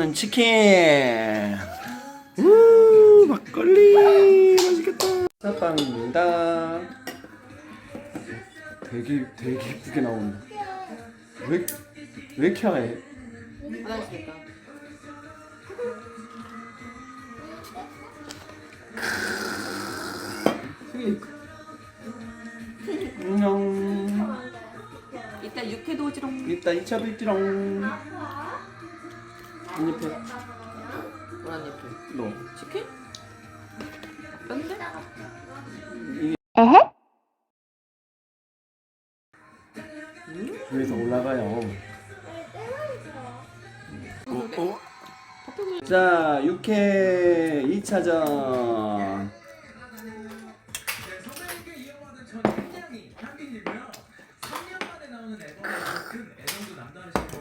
는 치킨. 우 막걸리 맛있겠다. 사빵입니다. 되게 되게 예쁘게 나온다. 왜, 왜 이렇게 하얘? 화장실까? 안녕. 이따 육회도 오지롱. 이따 2차 뵙지롱. 한입해. 노란 잎을. 너. 치킨? 뺀데? 위에서 올라가요. 어, 어? 자, 6회 2차전.